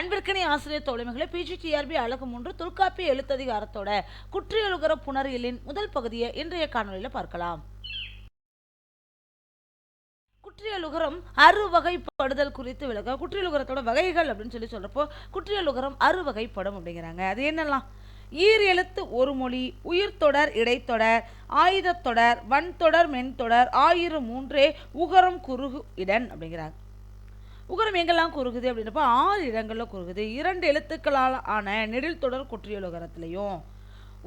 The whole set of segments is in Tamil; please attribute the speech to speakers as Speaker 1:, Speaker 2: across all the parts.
Speaker 1: அன்பிற்கனி ஆசிரியர் தோழமைகளை பிஜிடிஆர்பி அழகு மூன்று தொல்காப்பிய எழுத்ததிகாரத்தோட குற்றியலுகர புணரியலின் முதல் பகுதியை இன்றைய காணொலியில் பார்க்கலாம். குற்றியலுகரம் அறுவகைப்படுதல் குறித்து விளக்க குற்றியலுகரத்தோட வகைகள் அப்படின்னு சொல்லி சொல்றப்போ குற்றியலுகரம் அறுவகைப்படும் அப்படிங்கிறாங்க. அது என்னெல்லாம்? ஈர் எழுத்து ஒரு மொழி உயிர்த்தொடர் இடைத்தொடர் ஆயுதத்தொடர் வன்தொடர் மென்தொடர் ஆயிரம் மூன்றே உகரம் குறுகு இடன் அப்படிங்கிறாங்க. உகரம் எங்கெல்லாம் குறுகுது அப்படின்றப்ப ஆறு இடங்களில் குறுகுது. இரண்டு எழுத்துக்களால் ஆன நெடில் தொடர் குற்றியலுகரத்துலையும்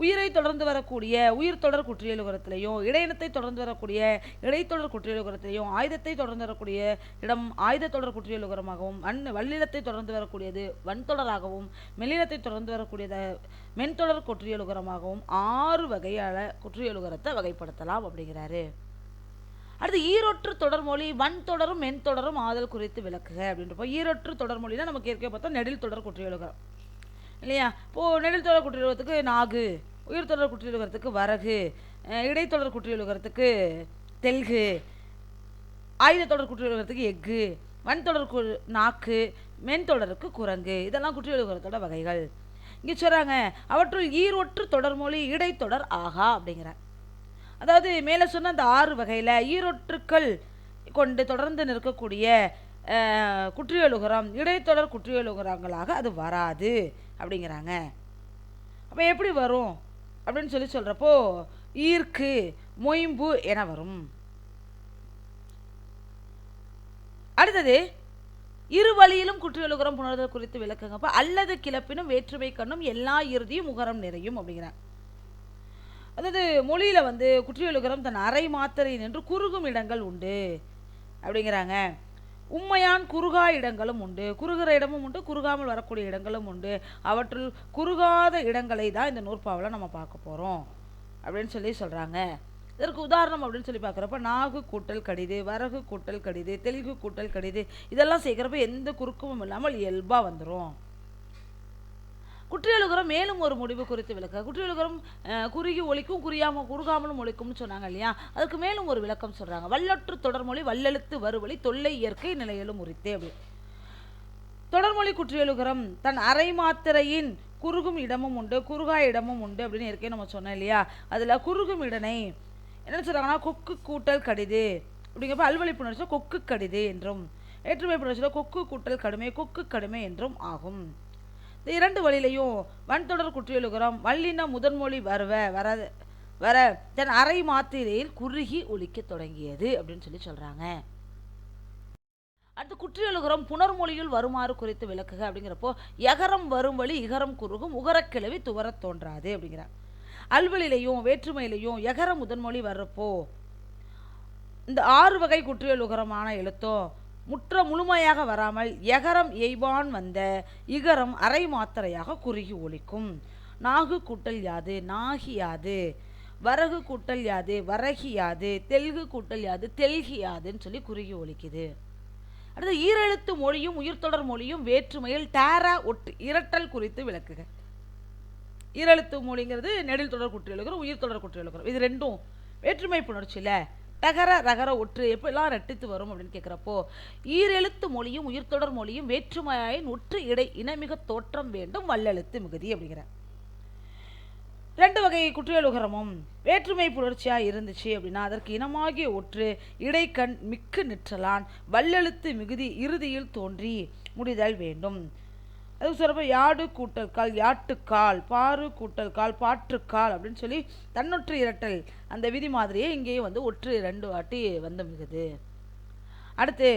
Speaker 1: உயிரை தொடர்ந்து வரக்கூடிய உயிர் தொடர் குற்றியலுகரத்திலையும் இடையினத்தை தொடர்ந்து வரக்கூடிய இடைத்தொடர் குற்றியலுகரத்திலையும் ஆயுதத்தை தொடர்ந்து வரக்கூடிய இடம் ஆயுத தொடர் குற்றியலுகரமாகவும் அன் வல்லினத்தை தொடர்ந்து வரக்கூடியது வன்தொடராகவும் மெல்லினத்தை தொடர்ந்து வரக்கூடியத மென்தொடர் குற்றியலுகரமாகவும் ஆறு வகையான குற்றியலுகரத்தை வகைப்படுத்தலாம் அப்படிங்கிறாரு. அடுத்து ஈரொற்று தொடர்மொழி வன் தொடரும் மென் தொடரும் ஆதல் குறித்து விளக்குக அப்படின்றப்போ ஈரொற்று தொடர்மொழினா நமக்கு ஏற்கனவே பார்த்தோம் நெடில் தொடர் குற்றியலுகரம் இல்லையா? இப்போது நெடில் தொடர் குற்றியலுகரத்துக்கு நாகு உயிர் தொடர் குற்றியலுகரத்துக்கு வரகு இடைத்தொடர் குற்றியலுகரத்துக்கு தெல்கு ஆயுத தொடர் குற்றியலுகரத்துக்கு எஃகு வன் தொடர் கு நாக்கு மென் தொடருக்கு குரங்கு இதெல்லாம் குற்றியலுகரத்தோட வகைகள். இங்கே சொல்கிறாங்க அவற்றுள் ஈரொற்று தொடர்மொழி இடைத்தொடர் ஆகா அப்படிங்கிறாங்க. அதாவது மேலே சொன்ன அந்த ஆறு வகையில் ஈரொற்றுக்கள் கொண்டு தொடர்ந்து நிற்கக்கூடிய குற்றியலுகரம் இடைத்தொடர் குற்றியலுகரங்களாக அது வராது அப்படிங்கிறாங்க. அப்போ எப்படி வரும்? அப்படின்னு சொல்லி சொல்கிறப்போ ஈர்க்கு மொயம்பு என வரும். அடுத்தது இரு வழியிலும் குற்றியலுகரம் புணர்தல் குறித்து விளக்குங்கப்போ அல்லது கிளப்பினும் வேற்றுமை கண்ணும் எல்லா இறுதியும் உகரம் நிறையும் அப்படிங்கிறாங்க. அதாவது மொழியில் வந்து குற்றியலுகரம் தன் அரை மாத்திரை நின்று குறுகும் இடங்கள் உண்டு. அப்படிங்கிறாங்க. உண்மையான் குறுகா இடங்களும் உண்டு. குறுகிற இடமும் உண்டு குறுகாமல் வரக்கூடிய இடங்களும் உண்டு. அவற்றுள் குறுகாத இடங்களை தான் இந்த நூற்பாவில் நம்ம பார்க்க போகிறோம் அப்படின்னு சொல்லி சொல்கிறாங்க இதற்கு உதாரணம் அப்படின்னு சொல்லி பார்க்குறப்ப நாகு கூட்டல் கடிது வரகு கூட்டல் கடிது தெலுங்கு கூட்டல் கடிது இதெல்லாம் சேர்க்குறப்ப எந்த குறுக்கமும் இல்லாமல் இயல்பாக வந்துடும் குற்றியலுகரம் மேலும் ஒரு முடிவு குறித்து விளக்க. குற்றியலுகரம் குறுகி ஒழிக்கும் குறியாம குறுகாமலும் ஒழிக்கும்னு சொன்னாங்க இல்லையா? அதுக்கு மேலும் ஒரு விளக்கம் சொல்றாங்க. வல்லற்று தொடர்மொழி வல்லெழுத்து வருவழி தொல்லை இயற்கை நிலையிலும் உரித்தே அப்படி. தொடர்மொழி குற்றியலுகரம் தன் அரை மாத்திரையின் குறுகும் இடமும் உண்டு குறுகா இடமும் உண்டு அப்படின்னு ஏற்கனவே நம்ம சொன்னோம் இல்லையா? அதில் குறுகும் இடனை என்ன சொல்கிறாங்கன்னா கொக்கு கூட்டல் கடிது. அப்படிங்கிறப்ப அல்வழி புணர்ச்சி கொக்கு கடிது என்றும் ஏற்றுமை புணர்ச்சியில் கொக்கு கூட்டல் கடுமை கொக்கு கடுமை என்றும் ஆகும். இந்த இரண்டு வழியிலையும் வன்தொடர் குற்றியலுகரம் வல்லின முதன்மொழி வரவ வர வர தன் அரை மாத்திரையில் குறுகி ஒழிக்க தொடங்கியது அப்படின்னு சொல்லி சொல்கிறாங்க அடுத்து குற்றியலுகரம் புனர்மொழியில் வருமாறு குறித்து விளக்குக அப்படிங்கிறப்போ எகரம் வரும் வழி இகரம் குறுகும் உகரக்கிழவி துவரத் தோன்றாது அப்படிங்கிறாங்க அல்வழிலையும் வேற்றுமையிலையும் எகர முதன்மொழி வர்றப்போ இந்த ஆறு வகை குற்றியலுகரமான எழுத்தும் முற்ற முழுமையாக வராமல் எகரம் எய்வான் வந்த இகரம் அரை மாத்திரையாக குறுகி ஒலிக்கும். நாகு கூட்டல் யாது? நாகி யாது? வரகு கூட்டல் யாது? வரகி யாது? தெல்கு கூட்டல் யாது? தெல்கி யாதுன்னு சொல்லி குறுகி ஒலிக்குது. அடுத்து ஈரெழுத்து மொழியும் உயிர்த்தொடர் மொழியும் வேற்றுமையில் டேரா ஒட்டு இரட்டல் குறித்து விளக்குக. ஈரெழுத்து மொழிங்கிறது நெடில் தொடர் குற்றியலுகிறோம் உயிர் தொடர் குற்றியலுகிறோம் இது ரெண்டும் வேற்றுமை புணர்ச்சியில் டகர ரகர ஒற்று எப்படிலாம் ரெட்டித்து வரும் அப்படின்னு கேட்குறப்போ ஈரெழுத்து மொழியும் உயிர்த்தொடர் மொழியும் வேற்றுமையாயின் ஒற்று இடை இனமிக தோற்றம் வேண்டும் வல்லெழுத்து மிகுதி அப்படிங்கிற ரெண்டு வகை குற்றியலுகரமும் வேற்றுமை புணர்ச்சியாக இருந்துச்சு அப்படின்னா அதற்கு இனமாகிய ஒற்று இடைக்கண் மிக்கு நிற்றலான் வல்லெழுத்து மிகுதி இறுதியில் தோன்றி முடிதல் வேண்டும். அதுக்கு சொல்கிறப்ப யாடு கூட்டல் கால் யாட்டுக்கால் பாரு கூட்டல் கால் பாற்றுக்கால் அப்படின்னு சொல்லி தன்னொற்று இரட்டல் அந்த விதி மாதிரியே இங்கேயும் வந்து ஒற்று ரெண்டு வாட்டி வந்து மிகுது. அடுத்து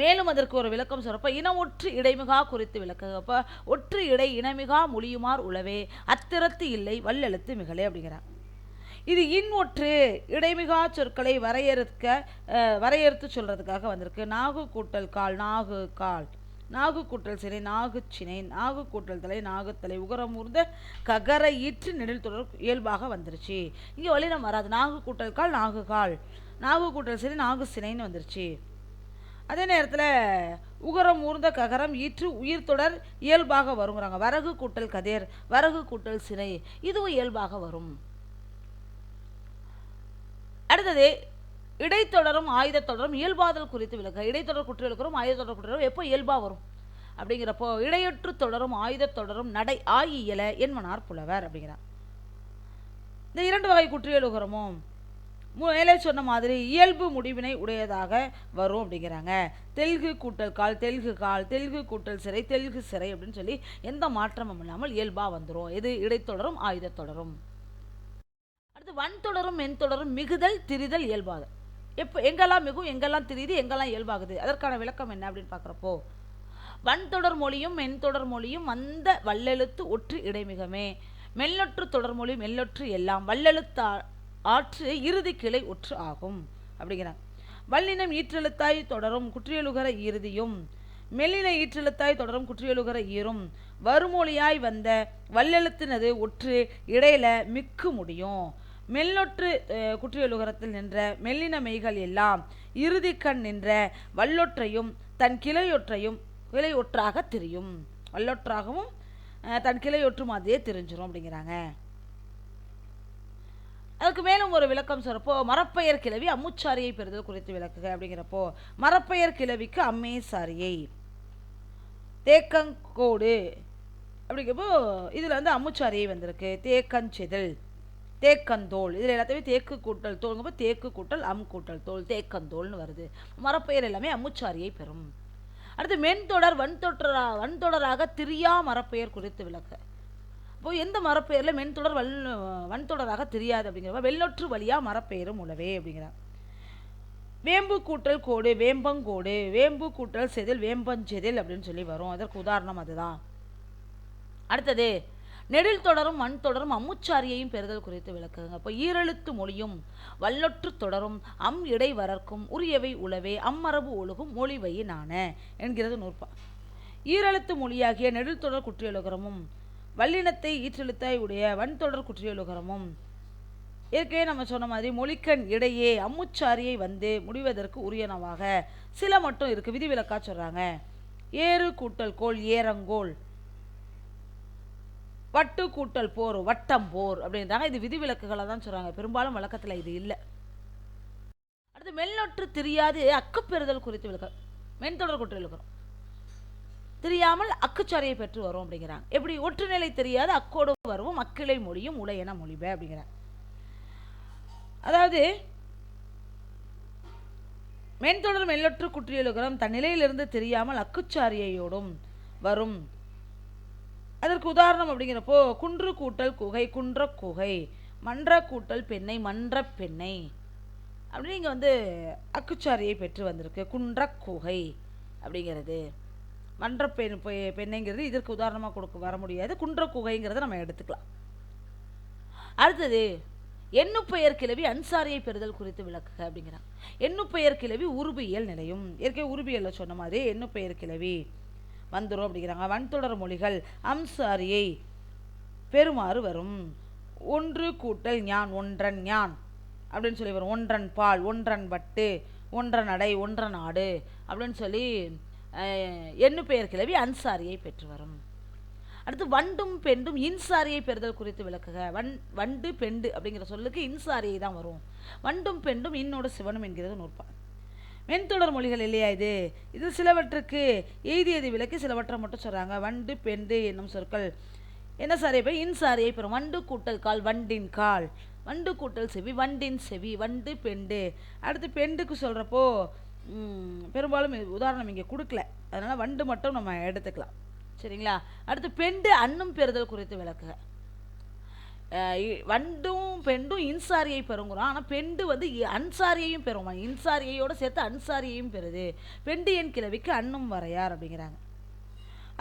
Speaker 1: மேலும் அதற்கு ஒரு விளக்கம் சொல்கிறப்ப இன ஒற்று இடைமிகா குறித்து விளக்குறப்ப ஒற்று இடை இனமிகா மொழியுமார் உளவே அத்திரத்து இல்லை வல்லெழுத்து மிகலே அப்படிங்கிறார் இது இன் ஒற்று இடைமிகா சொற்களை வரையறுக்க வரையறுத்து சொல்கிறதுக்காக வந்திருக்கு. நாகு கூட்டல் கால் நாகு கால். நாகு கூட்டல் சினை நாகு சினை நாகு கூட்டல் தலை நாகுத்தலை உகரம் ஊர்ந்த ககர ஈற்று நெடில் தொடர் இயல்பாக வந்துருச்சு. இங்கே வழினம் வராது. நாகு கூட்டல் கால் நாகு கால் நாகு கூட்டல் சினை நாகு சினைன்னு வந்துருச்சு. அதே நேரத்தில் உகரம் ஊர்ந்த ககரம் ஈற்று உயிர் தொடர் இயல்பாக வருங்கிறாங்க. வரகு கூட்டல் கதிர் வரகு கூட்டல் சினை இதுவும் இயல்பாக வரும். அடுத்தது இடைத்தொடரும் ஆயுதத்தொடரும் இயல்பாதல் குறித்து விளக்க இடைத்தொடர் குற்றியலுக்கிறோம் ஆயுதத்தொடர் குற்றியலும் எப்போ இயல்பாக வரும்? அப்படிங்கிறப்போ இடையற்று தொடரும் ஆயுதத் தொடரும் நடை ஆயியல என்பனார் புலவர் அப்படிங்கிறார். இந்த இரண்டு வகை குற்றியலுகரமும் மேலே சொன்ன மாதிரி இயல்பு முடிவினை உடையதாக வரும் அப்படிங்கிறாங்க. தெலுகு கூட்டல் கால் தெலுங்கு கால் தெலுங்கு கூட்டல் சிறை தெலுங்கு சிறை அப்படின்னு சொல்லி எந்த மாற்றமும் இல்லாமல் இயல்பாக வந்துடும் எது? இடைத்தொடரும் ஆயுதத் தொடரும் அடுத்து வன் தொடரும் மென் தொடரும் மிகுதல் திரிதல் இயல்பாது எப்போ எங்கெல்லாம் மிகும் எங்கெல்லாம் திரியுது எங்கெல்லாம் இயல்பாகுது அதற்கான விளக்கம் என்ன அப்படின்னு பார்க்குறப்போ வன்தொடர் மொழியும் மென் தொடர் மொழியும் வந்த வல்லெழுத்து ஒற்று இடைமிகமே. மெல்லொற்று தொடர்மொழி மெல்லொற்று எல்லாம் வல்லெழுத்தா ஆற்று இறுதி கிளை ஒற்று ஆகும் அப்படிங்கிறாங்க. வல்லினம் ஈற்றெழுத்தாய் தொடரும் குற்றியலுகர இறுதியும். மெல்லின ஈற்றெழுத்தாய் தொடரும் குற்றியலுகர ஈரும் வறுமொழியாய் வந்த வல்லெழுத்தினது ஒற்று இடையில மிக்கு முடியும். மெல்லொற்று குற்றியலுகரத்தில் நின்ற மெல்லின மெய்கள் எல்லாம் இறுதி கண் நின்ற வல்லொற்றையும் தன் கிளையொற்றையும் கிளையொற்றாக திரியும். வல்லொற்றாகவும் தன் கிளையொற்று அதே தெரிஞ்சிடும் அப்படிங்கிறாங்க. அதுக்கு மேலும் ஒரு விளக்கம் சொல்றப்போ மரப்பெயர் கிளவி அம்முச்சாரியை பெறுதல் குறித்து விளக்குக அப்படிங்கிறப்போ மரப்பெயர் கிளவிக்கு அம்மே சாரியை. தேக்கங்கோடு அப்படிங்கிறப்போ இதில் வந்து அம்முச்சாரியை வந்திருக்கு. தேக்கஞ்செதில் தேக்கந்தோல். இதில் எல்லாத்தையுமே தேக்கு கூட்டல் தோல்ங்கும்போது தேக்கு கூட்டல் அம் கூட்டல் தோல் தேக்கந்தோல்னு வருது. மரப்பெயர் எல்லாமே அம்முச்சாரியை பெறும். அடுத்து மென்தொடர் வன்தொடரா வன்தொடராக திரியா மரப்பெயர் குறித்து விளக்க. இப்போ எந்த மரப்பெயரில் மென்தொடர் வல் வன்தொடராக தெரியாது அப்படிங்கிறப்ப வெள்ளொற்று வழியாக மரப்பெயரும் உளவே அப்படிங்கிறார். வேம்பு கூட்டல் கோடு வேம்பங்கோடு வேம்பு கூட்டல் செதில் வேம்பஞ்செதில் அப்படின்னு சொல்லி வரும். அதற்கு உதாரணம் அதுதான். அடுத்தது நெடில் தொடரும் மண் தொடரும் அம்முச்சாரியையும் பெறுதல் குறித்து விளக்குங்க. அப்போ ஈரெழுத்து மொழியும் வல்லொற்று தொடரும் அம் இடை வரர்க்கும் உரியவை உளவே அம்மரபு ஒழுகும் மொழிவையினான என்கிறது நூற்பா. ஈரெழுத்து மொழியாகிய நெடில் தொடர் குற்றியலுகரமும் வல்லினத்தை ஈற்றெழுத்தாய் உடைய வன்தொடர் குற்றியலுகரமும் ஏற்கனவே நம்ம சொன்ன மாதிரி மொழிக்கண் இடையே அம்முச்சாரியை வந்து முடிவதற்கு உரியனவாக சில மட்டும் இருக்குது விதிவிலக்காக சொல்கிறாங்க ஏறு கூட்டல் கோல் ஏரங்கோல் வட்டு கூட்டல் போர் வட்டம் போர் அப்படின்றாங்க. இது விதிவிலக்குகளை தான் சொல்றாங்க. பெரும்பாலும் வழக்கத்தில் இது இல்லை. அடுத்து மெல்லொற்று தெரியாது அக்குப்பெறுதல் குறித்து விளக்கம். மென்தொடர் குற்ற விளக்கம். தெரியாமல் அக்குச்சாரியை பெற்று வரும் அப்படிங்கிறாங்க. எப்படி? ஒற்றுநிலை தெரியாது அக்கோடு வருவோம் அக்கிளை மொழியும் உலையென மொழிப அப்படிங்கிறாங்க. அதாவது மென்தொடர் மெல்லொற்று குற்றியலுகரம் தன் நிலையிலிருந்து தெரியாமல் அக்குச்சாரியையோடும் வரும். அதற்கு உதாரணம் அப்படிங்கிறப்போ குன்று கூட்டல் குகை குன்ற குகை மன்ற கூட்டல் பெண்ணை மன்ற பெண்ணை அப்படின்னு இங்கே வந்து அக்குச்சாரியை பெற்று வந்திருக்கு. குன்ற குகை அப்படிங்கிறது. மன்ற பெண் பெண்ணைங்கிறது இதற்கு உதாரணமாக கொடுக்க வர முடியாது. குன்ற குகைங்கிறத நம்ம எடுத்துக்கலாம். அடுத்தது எண்ணுப்பெயர் கிளவி அன்சாரியை பெறுதல் குறித்து விளக்குக அப்படிங்கிறாங்க எண்ணுப்பெயர் கிளவி உருபியல் நிலையும். இயற்கை உருபியலில் சொன்ன மாதிரி எண்ணுப்பெயர் கிளவி வந்துடும் அப்படிங்கிறாங்க. வன்தொடர் மொழிகள் அம்சாரியை பெறுமாறு வரும். ஒன்று கூட்டல் ஞான் ஒன்றன் ஞான் அப்படின்னு சொல்லி வரும். ஒன்றன் பால் ஒன்றன் வட்டு ஒன்றன் நடை ஒன்றன் நாடு அப்படின்னு சொல்லி அஹ், எண்ணு பெயர் கிளவி அன்சாரியை பெற்று வரும். அடுத்து வண்டும் பெண்டும் இன்சாரியை பெறுதல் குறித்து விளக்குக. வன் வண்டு பெண்டு அப்படிங்கிற சொல்லுக்கு இன்சாரியை தான் வரும். வண்டும் பெண்டும் இன்னோட சிவனும் என்கிறது நூற்பான் மென்தொடர் மொழிகள் இல்லையா இது? இது சிலவற்றுக்கு எய்தியது விலக்கி சிலவற்றை மட்டும் சொல்கிறாங்க வண்டு பெண்டு என்னும் சொற்கள். என்ன சாரியை போய்? இன்சாரியை பெறும். வண்டு கூட்டல் கால் வண்டின் கால். வண்டு கூட்டல் செவி வண்டின் செவி வண்டு பெண்டு. அடுத்து பெண்டுக்கு சொல்கிறப்போ பெரும்பாலும் உதாரணம் இங்கே கொடுக்கல. அதனால் வண்டு மட்டும் நம்ம எடுத்துக்கலாம். சரிங்களா? அடுத்து பெண்டு அன்னும் பெறுதல் குறித்து விளக்குக. வண்டும் பெண்டும் இன்சாரியை பெறுங்கிறோம். ஆனால் பெண்டு வந்து அன்சாரியையும் பெறும். இன்சாரியையோட சேர்த்து அன்சாரியையும் பெறுது. பெண்டு என் கிழவிக்கு அன்னும் வரையார் அப்படிங்கிறாங்க.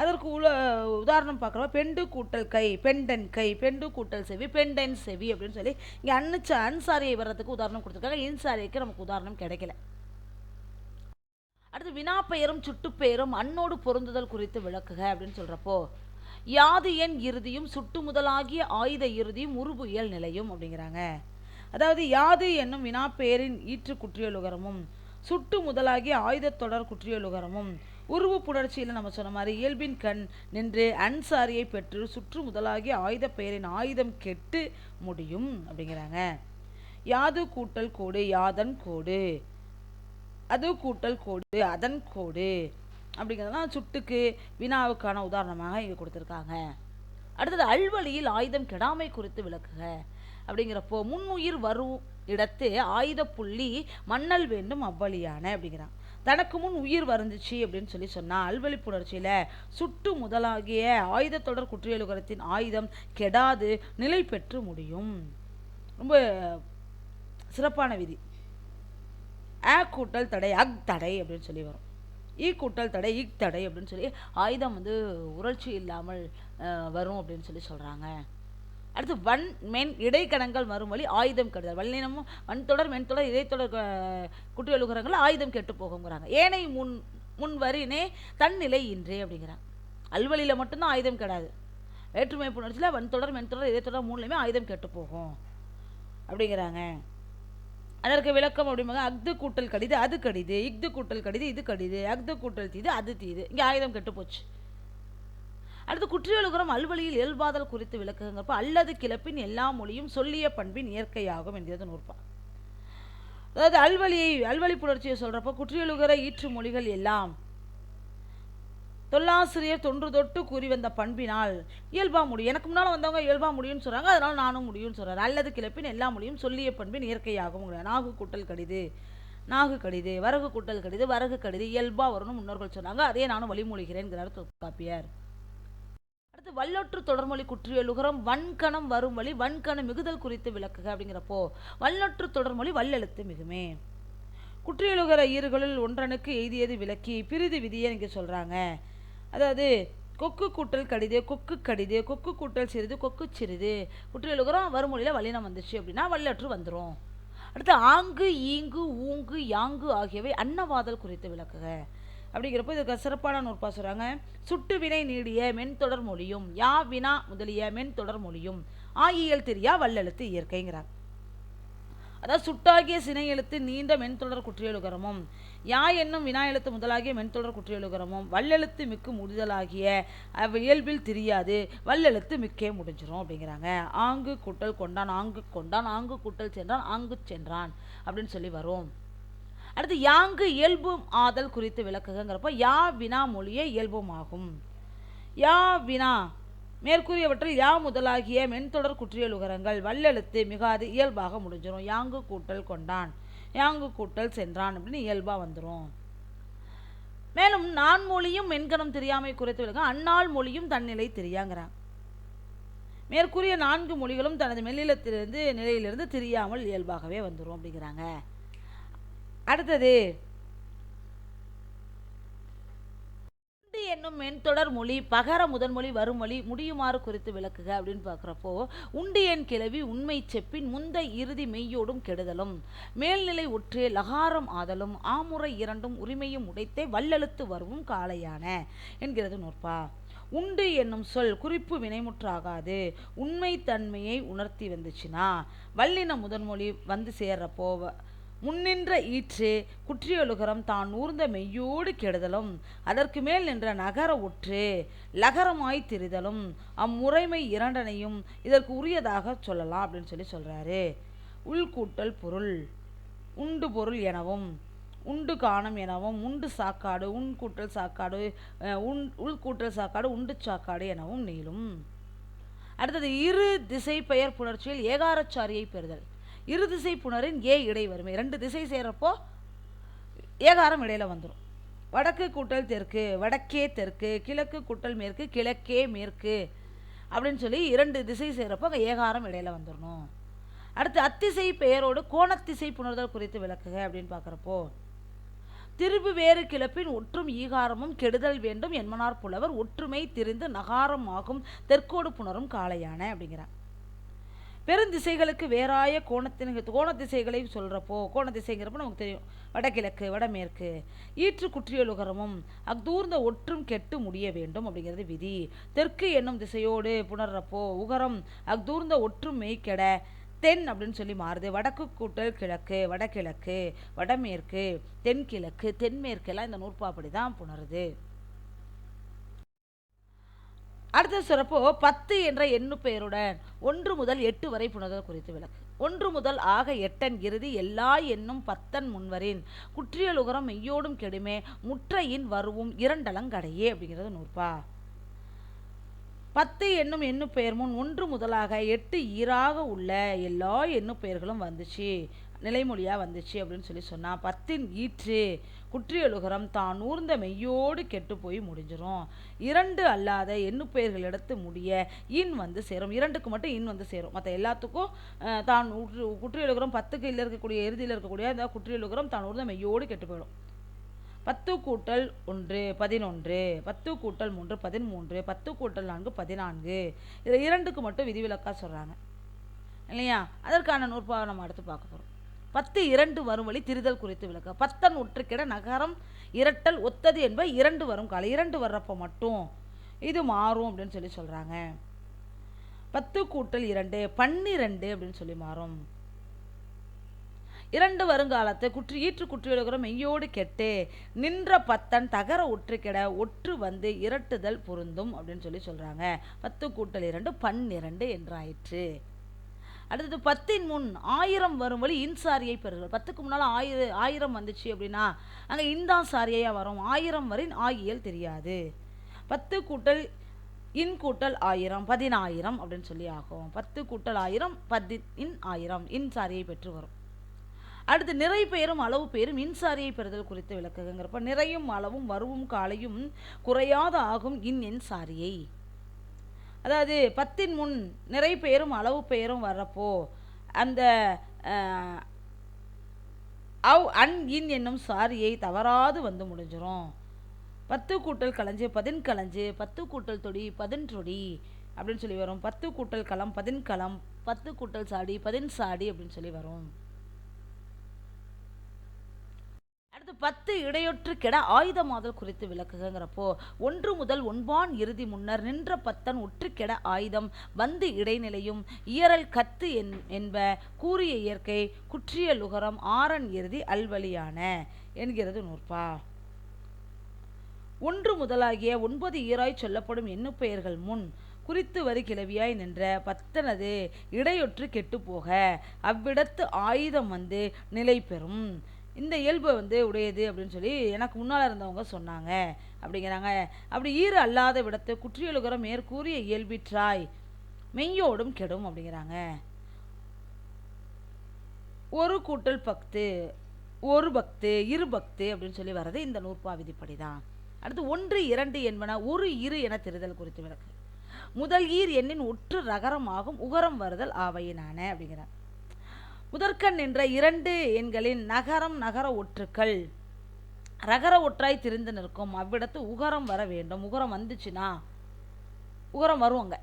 Speaker 1: அதற்கு உல உதாரணம் பார்க்குறோம். பெண்டு கூட்டல் கை பெண்டன் கை பெண்டு கூட்டல் செவி பெண்டன் செவி அப்படின்னு சொல்லி இங்கே அன்னுச்ச அன்சாரியை வர்றதுக்கு உதாரணம் கொடுத்துருக்காங்க. இன்சாரிக்கு நமக்கு உதாரணம் கிடைக்கல. அடுத்து வினாப்பெயரும் சுட்டுப்பெயரும் அன்னோடு பொருந்துதல் குறித்து விளக்குக அப்படின்னு சொல்கிறப்போ யாது என் இறுதியும் சுட்டு முதலாகிய ஆயுத இறுதியும் உருபுயல் நிலையும் அப்படிங்கிறாங்க. அதாவது யாது என்னும் வினாப்பெயரின் ஈற்று குற்றியலுகரமும் சுட்டு முதலாகிய ஆயுதத் தொடர் குற்றியலுகரமும் உருவு புணர்ச்சியில் நம்ம சொன்ன மாதிரி இயல்பின் கண் நின்று அன்சாரியை பெற்று சுற்று முதலாகிய ஆயுதப் பெயரின் ஆயுதம் கெட்டு முடியும் அப்படிங்கிறாங்க. யாது கூட்டல் கோடு யாதன் கோடு. அது கூட்டல் கோடு அதன் கோடு. அப்படிங்கிறதெல்லாம் சுட்டுக்கு வினாவுக்கான உதாரணமாக இங்கே கொடுத்துருக்காங்க. அடுத்தது அல்வழியில் ஆயுதம் கெடாமை குறித்து விளக்குக. அப்படிங்கிறப்போ முன்னுயிர் வரும் இடத்து ஆயுத புள்ளி மன்னல் வேண்டும் அவ்வழியான அப்படிங்கிறான். தனக்கு முன் உயிர் வருந்துச்சு அப்படின்னு சொல்லி சொன்னால் அல்வழி புணர்ச்சியில் சுட்டு முதலாகிய ஆயுதத்தொடர் குற்றியலுகரத்தின் ஆயுதம் கெடாது நிலை பெற்று முடியும். ரொம்ப சிறப்பான விதி. ஆ கூட்டல் தடை அக் தடை அப்படின்னு சொல்லி வரும். ஈ கூட்டல் தடை ஈக் தடை அப்படின்னு சொல்லி ஆயுதம் வந்து உரட்சி இல்லாமல் வரும் அப்படின்னு சொல்லி சொல்கிறாங்க அடுத்து வன் மென் இடைக்கணங்கள் வரும் வழி ஆயுதம் கெடுதல். வல்லினமும் வன்தொடர் மென்தொடர் இடைத்தொடர் குட்டி குற்றியலுகரங்கள் ஆயுதம் கெட்டு போகுங்கிறாங்க ஏனை முன் முன் வரினே தன்னிலை இன்றே அப்படிங்கிறாங்க. அல்வழியில் மட்டும்தான் ஆயுதம் கெடாது. வேற்றுமை புணர்ச்சியில் வன்தொடர் மென்தொடர் இடைத்தொடர் மூணுலையுமே ஆயுதம் கெட்டு போகும் அப்படிங்கிறாங்க. அதற்கு விளக்கம் அப்படிம்பாங்க அக்து கூட்டல் கடிது அது கடிது இக்து கூட்டல் கடிது இது கடிது அக்து கூட்டல் தீது அது தீது. இங்கே ஆயுதம் கெட்டு போச்சு அடுத்து குற்றியலுகரம் அல்வழியில் இயல்பாதல் குறித்து விளக்குங்கிறப்ப அல்லது கிளப்பின் எல்லா மொழியும் சொல்லிய பண்பின் இயற்கையாகும் என்கிறது நூற்பா அதாவது அல்வழியை அல்வழி புணர்ச்சியை சொல்கிறப்போ குற்றியலுகர ஈற்று மொழிகள் எல்லாம் தொல்லாசிரியர் தொன்று தொட்டு கூறி வந்த பண்பினால் இயல்பா முடியும். எனக்கு முன்னால் வந்தவங்க இயல்பா முடியும்னு சொல்கிறாங்க அதனால் நானும் முடியும்னு சொல்கிறேன் அல்லது கிளப்பின் எல்லா மொழியும் சொல்லிய பண்பின் இயற்கையாகும் நாகு கூட்டல் கடிது. நாகு கடிது வரகு கூட்டல் கடிது வரகு கடிது இயல்பா வரும்னு முன்னோர்கள் சொன்னாங்க. அதே நானும் வழிமொழிகிறேன்கிறார் தொல்காப்பியர் அடுத்து வல்லொற்று தொடர்மொழி குற்றியலுகரம் வன்கணம் வரும் வழி வன்கணம் மிகுதல் குறித்து விளக்குக அப்படிங்கிறப்போ வல்லொற்று தொடர்மொழி வல்லெழுத்து மிகுமே. குற்றியலுகர ஈறுகளில் ஒன்றனுக்கு எய்தியது விளக்கி பிரிதி விதியை இங்கே சொல்கிறாங்க அதாவது கொக்கு கூட்டல் கடிது கொக்கு கடிது கொக்கு கூட்டல் சிறிது கொக்கு சிறிது. குற்றியலுகரம் வருமொழியில் வல்லினம் வந்துச்சு அப்படின்னா வல்லற்று வந்துடும் அடுத்து ஆங்கு ஈங்கு ஊங்கு யாங்கு ஆகியவை அன்னவாதல் குறித்து விளக்குக அப்படிங்கிறப்போ இதுக்கு சிறப்பான நூற்பா சொல்கிறாங்க சுட்டு வினை நீடிய மென்தொடர் மொழியும் யா வினா முதலிய மென்தொடர் மொழியும் ஆயியல் தெரியா வல்லெழுத்து இயற்கைங்கிறாங்க அதாவது சுட்டாகிய சினை எழுத்து நீண்ட மென்தொடர் குற்றியலுகரமும் யா என்னும் வினா எழுத்து முதலாகிய மென்தொடர் குற்றியலுகரமும் வல்லெழுத்து மிக்கு முடிதலாகிய இயல்பில் தெரியாது வல்லெழுத்து மிக்கே முடிஞ்சிடும் அப்படிங்கிறாங்க. ஆங்கு கூட்டல் கொண்டான் ஆங்கு கொண்டான் ஆங்கு கூட்டல் சென்றான் ஆங்கு சென்றான் அப்படின்னு சொல்லி வரும். அடுத்து யாங்கு இயல்பும் ஆதல் குறித்து விளக்குகங்கிறப்ப யா வினா மொழியே இயல்பும் ஆகும் யா வினா மேற்கூறியவற்றில் யா முதலாகிய மென்தொடர் குற்றியலுகரங்கள் வல்லெழுத்து மிகாது இயல்பாக முடிஞ்சிடும் யாங்கு கூட்டல் கொண்டான் யாங்கு கூட்டல் சென்றான் அப்படின்னு இயல்பாக வந்துடும் மேலும் நான் மொழியும் மென்கணம் தெரியாமை குறித்து விளக்க அந்நாள் மொழியும் தன்னிலை தெரியாங்கிறாங்க மேற்கூறிய நான்கு மொழிகளும் தனது மெல்லிலத்திலிருந்து நிலையிலிருந்து தெரியாமல் இயல்பாகவே வந்துடும் அப்படிங்கிறாங்க. அடுத்தது என்னும் மென்தொடர் மொழி பகர முதன்மொழி வருமொழி முடியுமாறு குறித்து விளக்குக அப்படின்னு பார்க்குறப்போ உண்டு என் கிளவி உண்மை செப்பின் முந்த இறுதி மெய்யோடும் கெடுதலும். மேல்நிலை ஒற்றே லகாரம் ஆதலும் ஆமுறை இரண்டும் உரிமையும் உடைத்தே வல்லெழுத்து வருவும் காளையான என்கிறது நூற்பா. உண்டு என்னும் சொல் குறிப்பு வினைமுற்றாகாது உண்மை தன்மையை உணர்த்தி வந்துச்சுன்னா வல்லின முதன்மொழி வந்து சேர்றப்போ முன்னின்ற ஈற்று குற்றியொழுகரம் தான் ஊர்ந்த மெய்யோடு கெடுதலும். அதற்கு மேல் நின்ற நகர ஒற்று லகரமாய் திரிதலும். அம்முறைமை இரண்டனையும் இதற்கு உரியதாக சொல்லலாம் அப்படின்னு சொல்லி சொல்கிறாரு உள்கூட்டல் பொருள் உண்டு பொருள் எனவும் உண்டு காணம் எனவும் உண்டு சாக்காடு உன் கூட்டல் சாக்காடு உண் உன் உள்கூட்டல் சாக்காடு உண்டு சாக்காடு எனவும் நீளும். அடுத்தது இரு திசை பெயர் புணர்ச்சியில் ஏகாரச்சாரியை பெறுதல். இரு திசை புணரின் ஏ இடை வறுமை ரெண்டு திசை சேர்றப்போ ஏகாரம் இடையில் வந்துடும் வடக்கு கூட்டல் தெற்கு வடக்கே தெற்கு கிழக்கு கூட்டல் மேற்கு கிழக்கே மேற்கு அப்படின்னு சொல்லி இரண்டு திசை சேர்றப்போ அங்கே ஏகாரம் இடையில் வந்துடணும் அடுத்து அத்திசை பெயரோடு கோணத்திசை புணர்தல் குறித்து விளக்குக அப்படின்னு பார்க்குறப்போ திருவு வேறு கிளப்பின் ஒற்றும் ஈகாரமும் கெடுதல் வேண்டும். என்மனார் புலவர் ஒற்றுமை திரிந்து நகாரம் ஆகும். தெற்கோடு புணரும் காளையான அப்படிங்கிறார். பெருந்திசைகளுக்கு வேறாய கோணத்தின் கோண திசைகளை சொல்கிறப்போ கோண திசைங்கிறப்போ நமக்கு தெரியும். வடகிழக்கு வடமேற்கு ஈற்று குற்றியலுகரமும் அக்தூர்ந்த ஒற்றும் கெட்டு முடிய வேண்டும் அப்படிங்கிறது விதி. தெற்கு என்னும் திசையோடு புணர்றப்போ உகரம் அக்தூர்ந்த ஒற்றும் மெய்க்கெட தென் அப்படின்னு சொல்லி மாறுது. வடக்கு கூட்டல் கிழக்கு வடகிழக்கு வடமேற்கு தென்கிழக்கு தென்மேற்கெல்லாம் இந்த நூற்பாப்படி தான் புணருது. அடுத்த சிறப்பு பத்து என்ற எண்ணு பெயருடன் ஒன்று முதல் எட்டு வரை புணர்தல் குறித்து விளக்கு. ஒன்று முதல் ஆக எட்டன் இறுதி எல்லா எண்ணும் பத்தன் முன்வரின். குற்றியலுகரம் மெய்யோடும் கெடுமே முற்றையின் வருவும் இரண்டலங்கடையே அப்படிங்கிறது நூற்பா. பத்து என்னும் எண்ணு பெயர் முன் ஒன்று முதலாக எட்டு ஈராக உள்ள எல்லா எண்ணு பெயர்களும் வந்துச்சு. நிலைமொழியாக வந்துச்சு அப்படின்னு சொல்லி சொன்னால் பத்தின் ஈற்று குற்றியலுகரம் தான் ஊர்ந்த மெய்யோடு கெட்டு போய் முடிஞ்சிடும் இரண்டு அல்லாத எண்ணு பெயர்கள் எடுத்து முடிய இன் வந்து சேரும். இரண்டுக்கு மட்டும் இன் வந்து சேரும். மற்ற எல்லாத்துக்கும் தான் உற்று குற்றியலுகரம் பத்துக்கு இல்லை இருக்கக்கூடிய இறுதியில் இருக்கக்கூடிய அந்த குற்றியலுகரம் தான் ஊர்ந்த மெய்யோடு கெட்டு போயிடும். பத்து கூட்டல் ஒன்று பதினொன்று. பத்து கூட்டல் மூன்று பதிமூன்று. பத்து கூட்டல் நான்கு பதினான்கு. இதில் இரண்டுக்கு மட்டும் விதிவிலக்காக சொல்கிறாங்க இல்லையா? அதற்கான நூற்பாவை நம்ம அடுத்து பார்க்க போகிறோம் பத்து இரண்டு வரும் வழி திரிதல் குறித்து விளக்க. பத்தன் ஒற்றுக்கிட நகரம் இரட்டல் ஒத்தது என்ப இரண்டு வரும் காலை. இரண்டு வர்றப்போ மட்டும் இது மாறும் அப்படின்னு சொல்லி சொல்கிறாங்க பத்து கூட்டல் இரண்டு பன்னிரண்டு அப்படின்னு சொல்லி மாறும். இரண்டு வருங்காலத்தை குற்றி ஈற்று குற்றியலுகிற மெய்யோடு கெட்டு நின்ற பத்தன் தகர ஒற்று கெட ஒற்று வந்து இரட்டுதல் பொருந்தும் அப்படின்னு சொல்லி சொல்கிறாங்க பத்து கூட்டல் இரண்டு பன்னிரண்டு என்றாயிற்று. அடுத்தது பத்தின் முன் ஆயிரம் வரும் வழி இன்சாரியை பெறுதல். பத்துக்கு முன்னால் ஆயிர ஆயிரம் வந்துச்சு அப்படின்னா அங்கே இந்தா சாரியையாக வரும். ஆயிரம் வரின் ஆகியல் தெரியாது. பத்து கூட்டல் இன் கூட்டல் ஆயிரம் பதினாயிரம் அப்படின்னு சொல்லி ஆகும். பத்து கூட்டல் ஆயிரம் பதி இன் ஆயிரம் இன் சாரியை பெற்று வரும். அடுத்து நிறை பெயரும் அளவு பெயரும் இன்சாரியை பெறுதல் குறித்து விளக்குங்கிறப்ப நிறையும் அளவும் வருவும் காலையும் குறையாத ஆகும் இன் என் சாரியை. அதாவது பத்தின் முன் நிறை பெயரும் அளவு பெயரும் வர்றப்போ அந்த அவ் அன் இன் என்னும் சாரியை தவறாது வந்து முடிஞ்சிடும் பத்து கூட்டல் களஞ்சு பதின் களஞ்சு பத்து கூட்டல் தொடி பதின் தொடி அப்படின்னு சொல்லி வரும். பத்து கூட்டல் களம் பதின் களம் பத்து கூட்டல் சாடி பதின் சாடி அப்படின்னு சொல்லி வரும். அடுத்து பத்து இடையொற்று கெட ஆயுதமாதல் குறித்து விளக்குகிறப்போ ஒன்று முதல் ஒன்பான் இறுதி முன்னர் நின்ற பத்தன் ஒற்று கெட ஆயுதம் வந்து இடைநிலையும் இயறல் கத்து என் என்ப கூறிய இயற்கை குற்றிய லுகரம் ஆரன் இறுதி அல்வழியான என்கிறது நூற்பா. ஒன்று முதலாகிய ஒன்பது ஈராய் சொல்லப்படும் எண்ணுப்பெயர்கள் முன் குறித்து வரி கிளவியாய் நின்ற பத்தனது இடையொற்று கெட்டுப்போக அவ்விடத்து ஆயுதம் வந்து நிலை பெறும் இந்த இயல்பு வந்து உடையது அப்படின்னு சொல்லி எனக்கு முன்னால் இருந்தவங்க சொன்னாங்க. அப்படிங்கிறாங்க. அப்படி ஈறு அல்லாத விடத்து குற்றியலுகிற மேற்கூறிய இயல்பிற்றாய் மெய்யோடும் கெடும் அப்படிங்கிறாங்க. ஒரு கூட்டல் பக்து ஒரு பக்து இரு பக்து அப்படின்னு சொல்லி வர்றது இந்த நூற்பா விதிப்படி தான் அடுத்து ஒன்று இரண்டு என்பன ஒரு இரு என தெரிதல் குறித்து விளக்கு. முதல் ஈர் எண்ணின் ஒற்று ரகரமாகும் உகரம் வருதல் ஆவையினான அப்படிங்கிறார். முதற்கண் என்ற இரண்டு எண்களின் நகரம் நகர ஒற்றுக்கள். ரகர ஒற்றாய் திரிந்து நிற்கும். அவ்விடத்து உகரம் வர வேண்டும். உகரம் வந்துச்சுன்னா உகரம் வருவாங்க.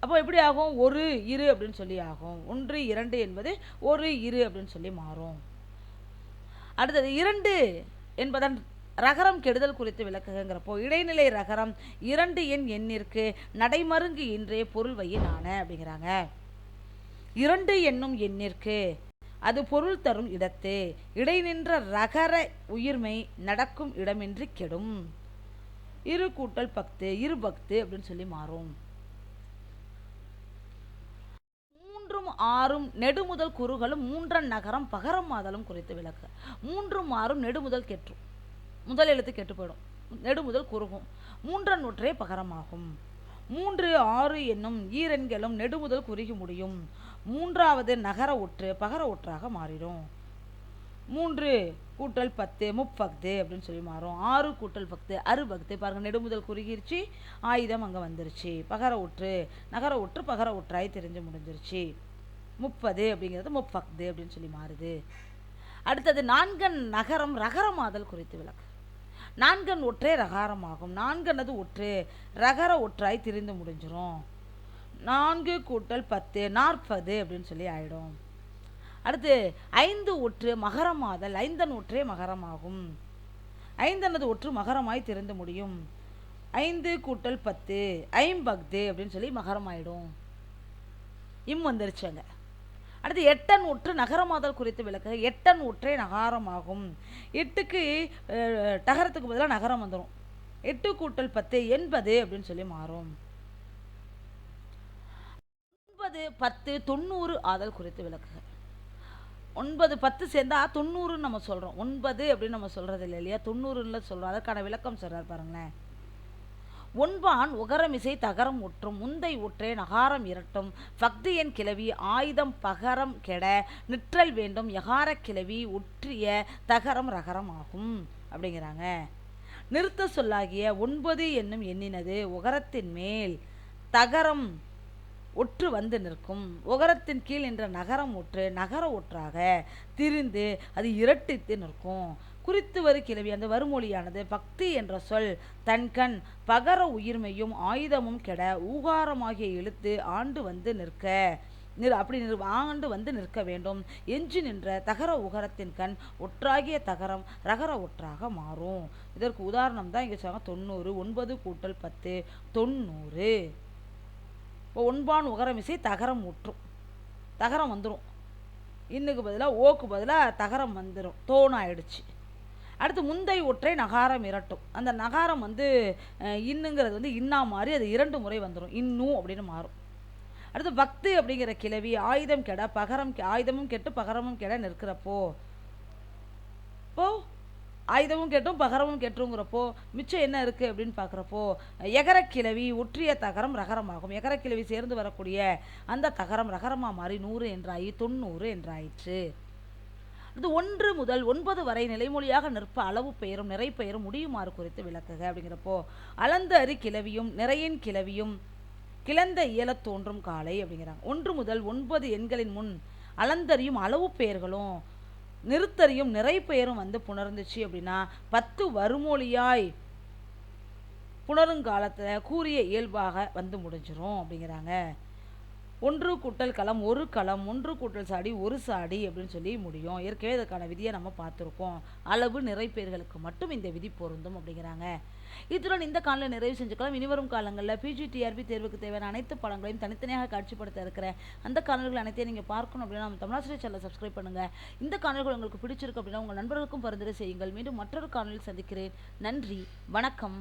Speaker 1: அப்போ எப்படி ஆகும்? ஒரு இரு அப்படின்னு சொல்லி ஆகும். ஒன்று இரண்டு என்பது ஒரு இரு அப்படின்னு சொல்லி மாறும். அடுத்தது இரண்டு என்பதன் ரகரம் கெடுதல் குறித்து விளக்குகிறப்போ இடைநிலை ரகரம் இரண்டு எண் எண்ணிற்கு நடைமருங்கு இன்றே பொருள் வையினான அப்படிங்கிறாங்க. இரண்டு என்னும் எண்ணிற்கு. அது பொருள் தரும் இடத்து. இடைநின்ற ரகர உயிர்மை நடக்கும் இடமின்றி கெடும். இரு கூட்டல் பக்து இரு பக்து அப்படின்னு சொல்லி மாறும். மூன்றும் ஆறும் நெடுமுதல் குறுகளும் மூன்றன் நகரம் பகரம் மாதலும் குறித்து விளக்கு. மூன்றும் ஆறும் நெடுமுதல் கெற்றும் முதல் எழுத்து கெட்டு போயிடும். நெடுமுதல் குறுகும் மூன்றன் நூற்றே பகரமாகும். மூன்று ஆறு என்னும் ஈரன்களும் நெடுமுதல் குறுகி முடியும். மூன்றாவது நகர ஒற்று பகர ஒற்றாக மாறிடும். மூன்று கூட்டல் பத்து முப்பக்து அப்படின்னு சொல்லி மாறும். ஆறு கூட்டல் பத்து அறுபக்து பாருங்கள் நெடுமுதல் குறுகிருச்சு ஆயுதம் அங்கே வந்துருச்சு. பகர ஒற்று நகர ஒற்று பகர ஒற்றாய் தெரிஞ்சு முடிஞ்சிருச்சு. முப்பது அப்படிங்கிறது முப்பக்து அப்படின்னு சொல்லி மாறுது. அடுத்தது நான்கன் நகரம் ரகரமாதல் குறித்து விளக்கு. நான்கன் ஒற்றே ரகாரமாகும். நான்கனது ஒற்று ரகர ஒற்றாய் திரிந்து முடிஞ்சிரும். நான்கு கூட்டல் பத்து நாற்பது அப்படின்னு சொல்லி ஆயிடும். அடுத்து ஐந்து ஒற்று மகரமாதல் ஐந்தன் ஒற்றே மகரமாகும். ஐந்தனது ஒற்று மகரமாய் திறந்து முடியும். ஐந்து கூட்டல் பத்து ஐம்பக்து அப்படின்னு சொல்லி மகரமாயிடும். இம் வந்துருச்சுங்க அடுத்து எட்டன் ஒற்று நகரமாதல் குறித்து விளக்கு எட்டன் ஒற்றே நகாரமாகும். எட்டுக்கு டகரத்துக்கு பதிலாக நகரம் வந்துடும் எட்டு கூட்டல் பத்து எண்பது அப்படின்னு சொல்லி மாறும். ஒன்பது பத்து தொண்ணூறு ஆதல் குறித்து விளக்குக. ஒன்பது பத்து சேர்ந்தா தொண்ணூறுன்னு நம்ம சொல்கிறோம் ஒன்பது அப்படின்னு நம்ம சொல்கிறது இல்லை இல்லையா? தொண்ணூறுல சொல்கிறோம் அதற்கான விளக்கம் சொல்கிறார் பாருங்களேன். ஒன்பான் உகரமிசை தகரம் ஒற்றும் முந்தை ஒற்றே நகாரம் இரட்டும் பக்தியன் கிளவி ஆயுதம் பகரம் கெட நிற்றல் வேண்டும் யகார கிளவி ஒற்றிய தகரம் ரகரம் ஆகும் அப்படிங்கிறாங்க. நிறுத்த சொல்லாகிய ஒன்பது என்னும் எண்ணினது உகரத்தின் மேல் தகரம் ஒற்று வந்து நிற்கும். உகரத்தின் கீழ் என்ற நகரம் ஒற்று நகர ஒற்றாக திரிந்து அது இரட்டித்து நிற்கும். குறித்து வரு கிளவி அந்த வருமொழியானது பக்தி என்ற சொல் தன்கண் பகர உயிர்மையும் ஆயுதமும் கெட ஊகாரமாகிய எழுத்து ஆண்டு வந்து நிற்க நிறு அப்படி நிறு ஆண்டு வந்து நிற்க வேண்டும். எஞ்சி நின்ற தகர உகரத்தின் கண் ஒற்றாகிய தகரம் ரகர ஒற்றாக மாறும். இதற்கு உதாரணம் தான் இங்கே சொன்னாங்க தொண்ணூறு ஒன்பது கூட்டல் பத்து தொண்ணூறு. இப்போ ஒன்பான் உகரமிசை தகரம் ஊற்றும். தகரம் வந்துடும் இன்னுக்கு பதிலாக ஓக்கு பதிலாக தகரம் வந்துடும் தோணு ஆயிடுச்சு. அடுத்து முந்தை ஒற்றை நகாரம் இரட்டும். அந்த நகாரம் வந்து இன்னுங்கிறது வந்து இன்னா மாறி அது இரண்டு முறை வந்துடும் இன்னும் அப்படின்னு மாறும். அடுத்து பக்து அப்படிங்கிற கிளவி ஆயுதம் கெட பகரம் ஆயுதமும் கெட்டு பகரமும் கெட நிற்கிறப்போ ஆயுதமும் கெட்டும் பகரமும் கெட்டுங்கிறப்போ மிச்சம் என்ன இருக்குது அப்படின்னு பார்க்குறப்போ எகரக்கிழவி ஒற்றிய தகரம் ரகரமாகும். எகரக்கிழவி சேர்ந்து வரக்கூடிய அந்த தகரம் ரகரமாக மாறி நூறு என்றாயி தொண்ணூறு என்றாயிற்று. இது ஒன்று முதல் ஒன்பது வரை நிலைமொழியாக நிற்ப அளவு பெயரும் நிறை பெயரும் முடியுமாறு குறித்து விளக்குக அப்படிங்கிறப்போ அளந்த அரி கிளவியும் நிறையின் கிளவியும் கிளந்த இயலத் தோன்றும் காலை அப்படிங்கிறாங்க. ஒன்று முதல் ஒன்பது எண்களின் முன் அளந்தறியும் அளவு பெயர்களும் நிறுத்தறியும் நிறை பெயரும் வந்து புணர்ந்துச்சு அப்படின்னா பத்து வருமொழியாய் புணருங்காலத்தில் கூறிய இயல்பாக வந்து முடிஞ்சிரும் அப்படிங்கிறாங்க. ஒன்று கூட்டல் களம் ஒரு களம் ஒன்று கூட்டல் சாடி ஒரு சாடி அப்படின்னு சொல்லி முடியும். ஏற்கனவே இதற்கான விதியை நம்ம பார்த்துருக்கோம். அளவு நிறைப்பேர்களுக்கு மட்டும் இந்த விதி பொருந்தும் அப்படிங்கிறாங்க. இத்துடன் இந்த காலில் நிறைவு செஞ்சுக்கலாம். இனிவரும் காலங்களில் பிஜிடிஆர்பி தேர்வுக்கு தேவையான அனைத்து படங்களையும் தனித்தனியாக காட்சிப்படுத்த இருக்கிற அந்த காணொலிகள் அனைத்தையும் நீங்கள் பார்க்கணும் அப்படின்னா நம்ம தமிழாசிரியர் சேனலை சப்ஸ்கிரைப் பண்ணுங்கள் இந்த காணொலிகள் உங்களுக்கு பிடிச்சிருக்கு அப்படின்னா உங்கள் நண்பர்களுக்கும் பரிந்துரை செய்யுங்கள். மீண்டும் மற்றொரு காணொலியில் சந்திக்கிறேன். நன்றி. வணக்கம்.